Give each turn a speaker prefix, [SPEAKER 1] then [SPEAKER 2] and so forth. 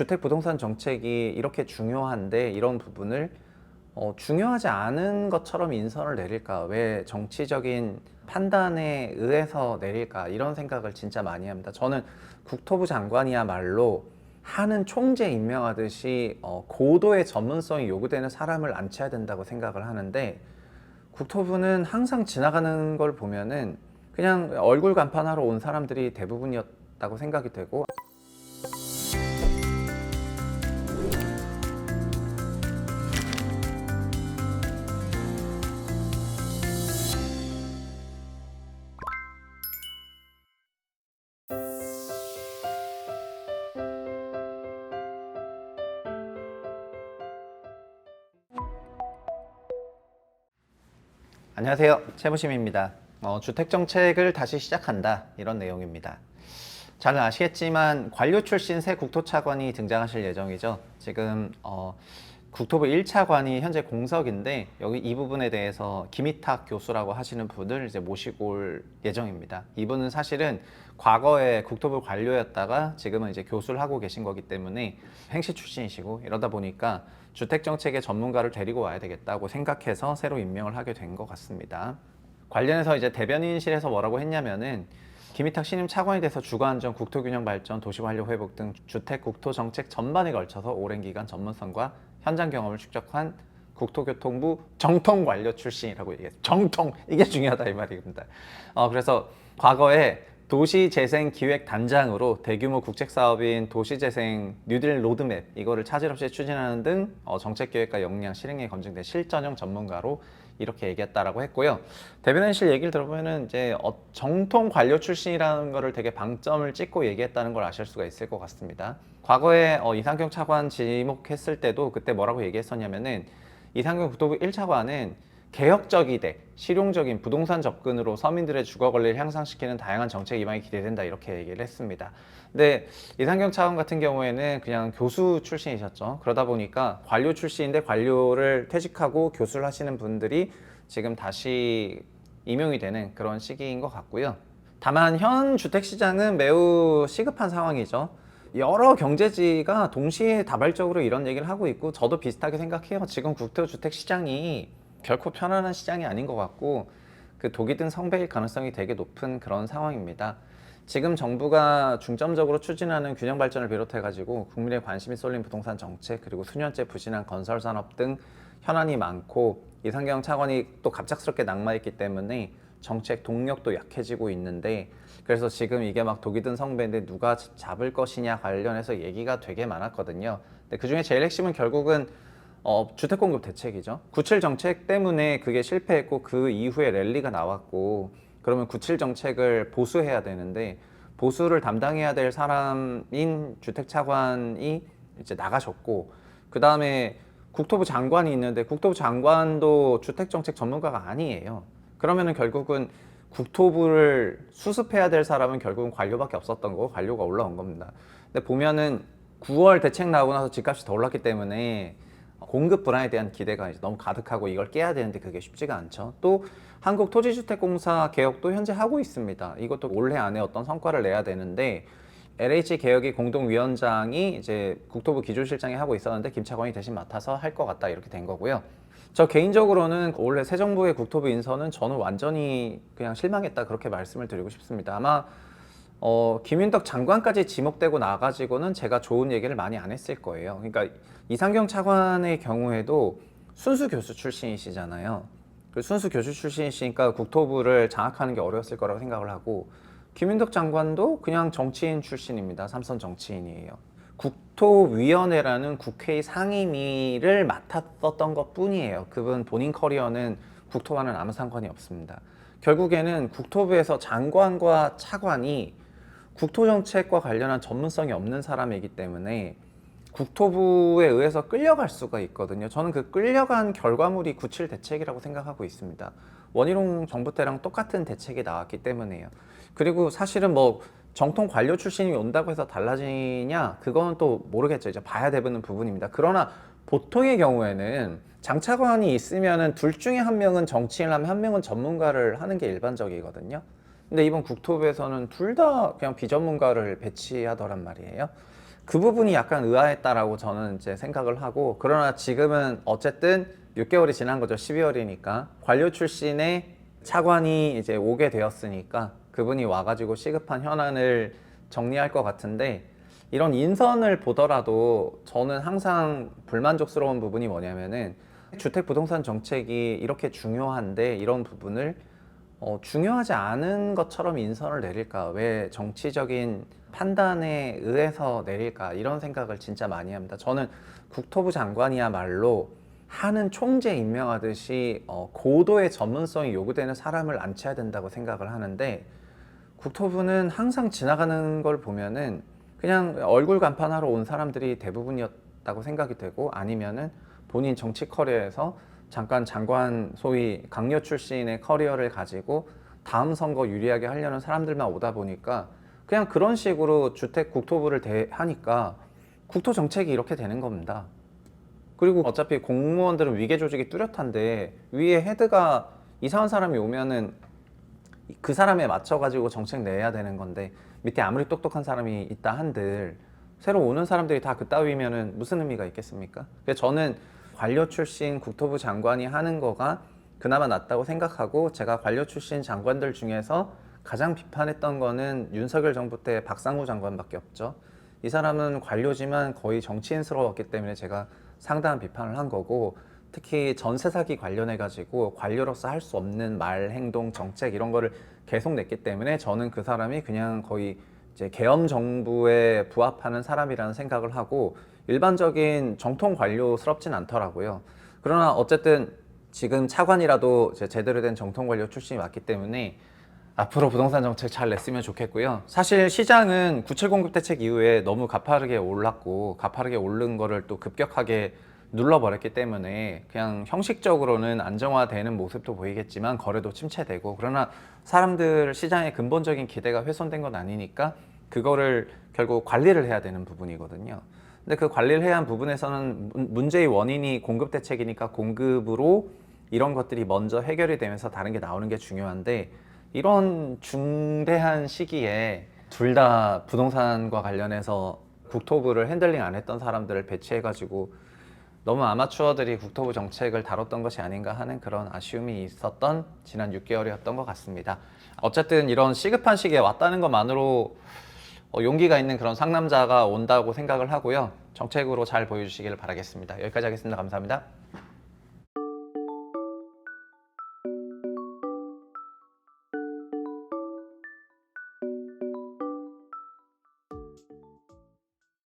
[SPEAKER 1] 주택 부동산 정책이 이렇게 중요한데 이런 부분을 어, 중요하지 않은 것처럼 인선을 내릴까? 왜 정치적인 판단에 의해서 내릴까? 이런 생각을 진짜 많이 합니다. 저는 국토부 장관이야말로 하는 총재 임명하듯이 어, 고도의 전문성이 요구되는 사람을 앉혀야 된다고 생각을 하는데 국토부는 항상 지나가는 걸 보면은 그냥 얼굴 간판하러 온 사람들이 대부분이었다고 생각이 되고 안녕하세요. 최무심입니다. 어, 주택 정책을 다시 시작한다 이런 내용입니다. 잘 아시겠지만 관료 출신 새 국토차관이 등장하실 예정이죠. 지금 어, 국토부 1차관이 현재 공석인데 여기 이 부분에 대해서 김희탁 교수라고 하시는 분을 이제 모시고 올 예정입니다. 이분은 사실은 과거에 국토부 관료였다가 지금은 이제 교수를 하고 계신 거기 때문에 행시 출신이시고 이러다 보니까 주택 정책의 전문가를 데리고 와야 되겠다고 생각해서 새로 임명을 하게 된 것 같습니다. 관련해서 이제 대변인실에서 뭐라고 했냐면은 김희탁 신임 차관이 돼서 주거안전, 국토균형 발전, 도시관리 회복 등 주택 국토 정책 전반에 걸쳐서 오랜 기간 전문성과 현장 경험을 축적한 국토교통부 정통 관료 출신이라고 얘기해요. 정통 이게 중요하다 이 말입니다. 어, 그래서 과거에 도시재생기획단장으로 대규모 국책사업인 도시재생 뉴딜 로드맵 이거를 차질 없이 추진하는 등 어, 정책계획과 역량 실행에 검증된 실전형 전문가로 이렇게 얘기했다라고 했고요. 대변인실 얘기를 들어보면은 이제 어, 정통 관료 출신이라는 거를 되게 방점을 찍고 얘기했다는 걸 아실 수가 있을 것 같습니다. 과거에 어, 이상경 차관 지목했을 때도 그때 뭐라고 얘기했었냐면은 이상경 국토부 1차관은 개혁적이되 실용적인 부동산 접근으로 서민들의 주거 권리를 향상시키는 다양한 정책 이방이 기대된다 이렇게 얘기를 했습니다. 근데 이상경 차관 같은 경우에는 그냥 교수 출신이셨죠. 그러다 보니까 관료 출신인데 관료를 퇴직하고 교수를 하시는 분들이 지금 다시 임용이 되는 그런 시기인 것 같고요. 다만 현 주택 시장은 매우 시급한 상황이죠. 여러 경제지가 동시에 다발적으로 이런 얘기를 하고 있고 저도 비슷하게 생각해요. 지금 국토 주택 시장이 결코 편안한 시장이 아닌 것 같고 그 독이 든 성배일 가능성이 되게 높은 그런 상황입니다. 지금 정부가 중점적으로 추진하는 균형 발전을 비롯해 가지고 국민의 관심이 쏠린 부동산 정책 그리고 수년째 부진한 건설 산업 등 현안이 많고 이상경 차관이 또 갑작스럽게 낙마했기 때문에 정책 동력도 약해지고 있는데 그래서 지금 이게 막 독이 든 성배인데 누가 잡을 것이냐 관련해서 얘기가 되게 많았거든요. 근데 그 중에 제일 핵심은 결국은 어, 주택 공급 대책이죠. 97 정책 때문에 그게 실패했고 그 이후에 랠리가 나왔고 그러면 97 정책을 보수해야 되는데 보수를 담당해야 될 사람인 주택 차관이 이제 나가셨고 그 다음에 국토부 장관이 있는데 국토부 장관도 주택 정책 전문가가 아니에요. 그러면은 결국은 국토부를 수습해야 될 사람은 결국은 관료밖에 없었던 거고 관료가 올라온 겁니다. 근데 보면은 9월 대책 나오고 나서 집값이 더 올랐기 때문에 공급 불안에 대한 기대가 너무 가득하고 이걸 깨야 되는데 그게 쉽지가 않죠. 또 한국토지주택공사 개혁도 현재 하고 있습니다. 이것도 올해 안에 어떤 성과를 내야 되는데 LH 개혁의 공동위원장이 이제 국토부 기조실장이 하고 있었는데 김 차관이 대신 맡아서 할 것 같다 이렇게 된 거고요. 저 개인적으로는 올해 새 정부의 국토부 인선은 저는 완전히 그냥 실망했다 그렇게 말씀을 드리고 싶습니다. 아마 어, 김윤덕 장관까지 지목되고 나가지고는 제가 좋은 얘기를 많이 안 했을 거예요. 그러니까 이상경 차관의 경우에도 순수 교수 출신이시잖아요. 그 순수 교수 출신이시니까 국토부를 장악하는 게 어려웠을 거라고 생각을 하고 김윤덕 장관도 그냥 정치인 출신입니다. 삼선 정치인이에요. 국토위원회라는 국회 상임위를 맡았었던 것 뿐이에요. 그분 본인 커리어는 국토와는 아무 상관이 없습니다. 결국에는 국토부에서 장관과 차관이 국토정책과 관련한 전문성이 없는 사람이기 때문에 국토부에 의해서 끌려갈 수가 있거든요. 저는 그 끌려간 결과물이 97 대책이라고 생각하고 있습니다. 원희룡 정부 때랑 똑같은 대책이 나왔기 때문에요. 그리고 사실은 뭐 정통 관료 출신이 온다고 해서 달라지냐 그건 또 모르겠죠. 이제 봐야 되는 부분입니다. 그러나 보통의 경우에는 장차관이 있으면은 둘 중에 한 명은 정치인을 하면 한 명은 전문가를 하는 게 일반적이거든요. 근데 이번 국토부에서는 둘 다 그냥 비전문가를 배치하더란 말이에요. 그 부분이 약간 의아했다라고 저는 이제 생각을 하고 그러나 지금은 어쨌든 6개월이 지난 거죠. 12월이니까 관료 출신의 차관이 이제 오게 되었으니까 그분이 와가지고 시급한 현안을 정리할 것 같은데 이런 인선을 보더라도 저는 항상 불만족스러운 부분이 뭐냐면은 주택 부동산 정책이 이렇게 중요한데 이런 부분을 어, 중요하지 않은 것처럼 인선을 내릴까? 왜 정치적인 판단에 의해서 내릴까? 이런 생각을 진짜 많이 합니다. 저는 국토부 장관이야말로 하는 총재 임명하듯이 어, 고도의 전문성이 요구되는 사람을 안치해야 된다고 생각을 하는데 국토부는 항상 지나가는 걸 보면은 그냥 얼굴 간판하러 온 사람들이 대부분이었다고 생각이 되고 아니면은 본인 정치 커리어에서 잠깐 장관 소위 강요 출신의 커리어를 가지고 다음 선거 유리하게 하려는 사람들만 오다 보니까 그냥 그런 식으로 주택 국토부를 대하니까 국토 정책이 이렇게 되는 겁니다. 그리고 어차피 공무원들은 위계 조직이 뚜렷한데 위에 헤드가 이상한 사람이 오면은 그 사람에 맞춰 가지고 정책 내야 되는 건데 밑에 아무리 똑똑한 사람이 있다 한들 새로 오는 사람들이 다 그따위면은 무슨 의미가 있겠습니까? 그래서 저는 관료 출신 국토부 장관이 하는 거가 그나마 낫다고 생각하고 제가 관료 출신 장관들 중에서 가장 비판했던 거는 윤석열 정부 때 박상우 장관밖에 없죠. 이 사람은 관료지만 거의 정치인스러웠기 때문에 제가 상당한 비판을 한 거고 특히 전세 사기 관련해 가지고 관료로서 할 수 없는 말, 행동, 정책 이런 거를 계속 냈기 때문에 저는 그 사람이 그냥 거의 이제 계엄 정부에 부합하는 사람이라는 생각을 하고 일반적인 정통 관료스럽진 않더라고요. 그러나 어쨌든 지금 차관이라도 제대로 된 정통 관료 출신이 왔기 때문에 앞으로 부동산 정책 잘 냈으면 좋겠고요. 사실 시장은 구칠 공급 대책 이후에 너무 가파르게 올랐고 가파르게 오른 거를 또 급격하게 눌러버렸기 때문에 그냥 형식적으로는 안정화되는 모습도 보이겠지만 거래도 침체되고 그러나 사람들 시장의 근본적인 기대가 훼손된 건 아니니까 그거를 결국 관리를 해야 되는 부분이거든요. 근데 그 관리를 해야 한 부분에서는 문- 문제의 원인이 공급 대책이니까 공급으로 이런 것들이 먼저 해결이 되면서 다른 게 나오는 게 중요한데 이런 중대한 시기에 둘 다 부동산과 관련해서 국토부를 핸들링 안 했던 사람들을 배치해가지고 너무 아마추어들이 국토부 정책을 다뤘던 것이 아닌가 하는 그런 아쉬움이 있었던 지난 6개월이었던 것 같습니다. 어쨌든 이런 시급한 시기에 왔다는 것만으로 어, 용기가 있는 그런 상남자가 온다고 생각을 하고요. 정책으로 잘 보여주시길 바라겠습니다. 여기까지 하겠습니다. 감사합니다.